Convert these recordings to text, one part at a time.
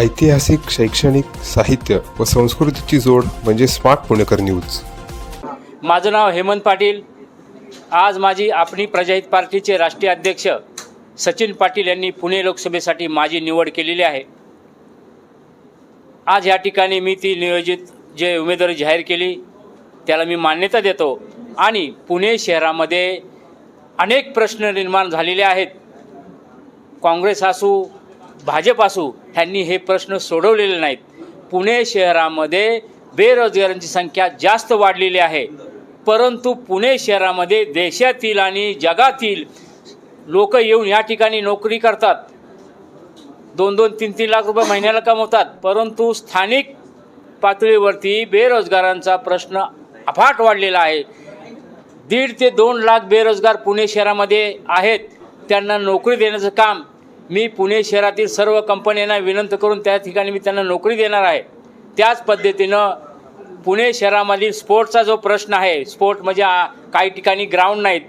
ऐतिहासिक शैक्षणिक साहित्य व संस्कृतीची जोड म्हणजे स्मार्ट पुणेकर न्यूज. माझं नाव हेमंत पाटील. आज माझी आपणी प्रजाहित पार्टीचे राष्ट्रीय अध्यक्ष सचिन पाटील यांनी पुणे लोकसभेसाठी माझी निवड केलेली आहे. आज या ठिकाणी मी ती नियोजित जे उमेदवारी जाहीर केली त्याला मी मान्यता देतो. आणि पुणे शहरामध्ये अनेक प्रश्न निर्माण झालेले आहेत. काँग्रेस असू भाजप असू ह्यांनी हे प्रश्न सोडवलेले नाहीत. पुणे शहरामध्ये बेरोजगारांची संख्या जास्त वाढलेली आहे. परंतु पुणे शहरामध्ये देशातील आणि जगातील लोक येऊन या ठिकाणी नोकरी करतात. दोन दोन तीन तीन लाख रुपये महिन्याला कमवतात. परंतु स्थानिक पातळीवरती बेरोजगारांचा प्रश्न अफाट वाढलेला आहे. दीड ते दोन लाख बेरोजगार पुणे शहरामध्ये आहेत. त्यांना नोकरी देण्याचं काम मी पुणे शहरातील सर्व कंपन्यांना विनंती करून त्या ठिकाणी मी त्यांना नोकरी देणार आहे. त्याच पद्धतीनं पुणे शहरामधील स्पोर्टचा जो प्रश्न आहे स्पोर्ट म्हणजे आ- काही ठिकाणी ग्राउंड नाहीत.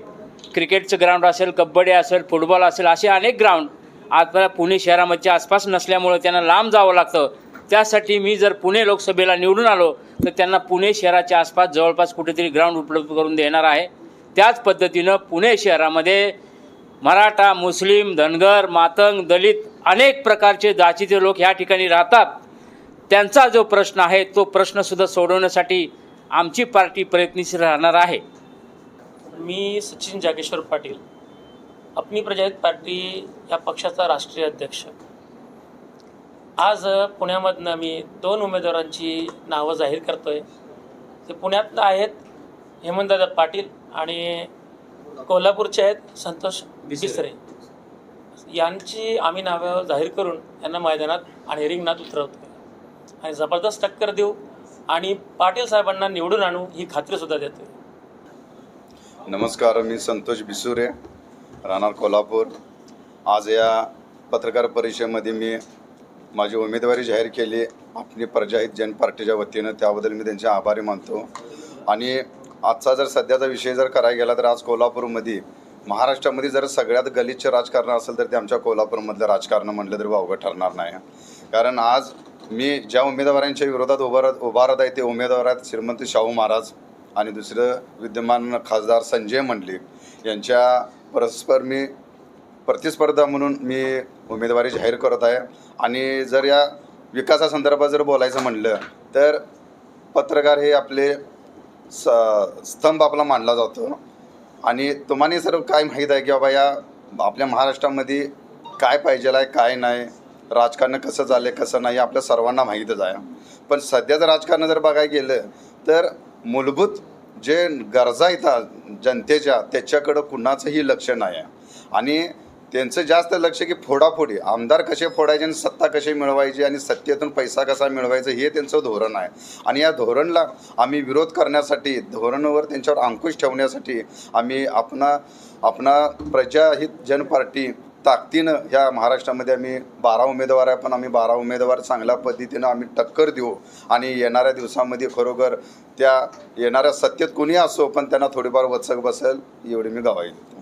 क्रिकेटचं ग्राउंड असेल कबड्डी असेल फुटबॉल असेल असे अनेक ग्राउंड आपल्याला पुणे शहरामध्ये आसपास नसल्यामुळं त्यांना लांब जावं लागतं. त्यासाठी मी जर पुणे लोकसभेला निवडून आलो तर त्यांना पुणे शहराच्या आसपास जवळपास कुठेतरी ग्राउंड उपलब्ध करून देणार आहे. त्याच पद्धतीनं पुणे शहरामध्ये मराठा मुस्लिम धनगर मातंग दलित अनेक प्रकारचे जातीचे लोक ह्या ठिकाणी राहतात. त्यांचा जो प्रश्न आहे तो प्रश्नसुद्धा सोडवण्यासाठी आमची पार्टी प्रयत्नशील राहणार आहे. मी सचिन जागेश्वर पाटील अपनी प्रजाहित पार्टी या पक्षाचा राष्ट्रीय अध्यक्ष. आज पुण्यामधनं मी दोन उमेदवारांची नावं जाहीर करतोय. ते पुण्यातनं आहेत हेमंतदादा पाटील आणि कोल्हापूरचे आहेत संतोष बिसरे यांची आम्ही नावं जाहीर करून यांना मैदानात आणि रिंगणात उतरवतोय. आणि जबरदस्त टक्कर देऊ आणि पाटील साहेबांना निवडून आणू ही खात्रीसुद्धा देतोय. नमस्कार मी संतोष बिसुरे राहणार कोल्हापूर. आज या पत्रकार परिषदेमध्ये मी माझी उमेदवारी जाहीर केली. आपली प्रजाहित जन पार्टीच्या वतीनं त्याबद्दल मी त्यांचे आभारी मानतो. आणि आजचा जर सध्याचा विषय जर करायला गेला तर आज कोल्हापूरमध्ये महाराष्ट्रामध्ये जर सगळ्यात गलिच्छ राजकारण असेल तर ते आमच्या कोल्हापूरमधलं राजकारण म्हटलं तरी वावगं ठरणार नाही. कारण आज मी ज्या उमेदवारांच्या विरोधात उभारत उभारत आहे ते उमेदवार आहेत श्रीमंत शाहू महाराज आणि दुसरं विद्यमान खासदार संजय मंडलिक यांच्या परस्पर मी प्रतिस्पर्धा म्हणून मी उमेदवारी जाहीर करत आहे. आणि जर या विकासासंदर्भात जर बोलायचं म्हणलं तर पत्रकार हे आपले स स्तंभ आपला मानला जातो. आणि तुम्हाला सर्व काय माहीत आहे की बाबा या आपल्या महाराष्ट्रामध्ये काय पाहिजे आहे काय नाही राजकारण कसं झालं आहे कसं नाही हे आपल्या सर्वांना माहीतच आहे. पण सध्याचं राजकारण जर बघायला गेलं तर मूलभूत जे गरजा येतात जनतेच्या त्याच्याकडं कुणाचंही लक्ष नाही आहे. आणि त्यांचं जास्त लक्ष की फोडाफोडी. आमदार कसे फोडायचे आणि सत्ता कशी मिळवायची आणि सत्तेतून पैसा कसा मिळवायचा हे त्यांचं धोरण आहे. आणि या धोरणला आम्ही विरोध करण्यासाठी धोरणावर त्यांच्यावर अंकुश ठेवण्यासाठी आम्ही आपणा आपणा प्रजाहित जन पार्टी ताकदीनं ह्या महाराष्ट्रामध्ये आम्ही बारा उमेदवार आहे. पण आम्ही बारा उमेदवार चांगल्या पद्धतीनं आम्ही टक्कर देऊ. आणि येणाऱ्या दिवसामध्ये खरोखर त्या येणाऱ्या सत्तेत कोणी असो पण त्यांना थोडीफार वचक बसेल एवढी मी गवाई देतो.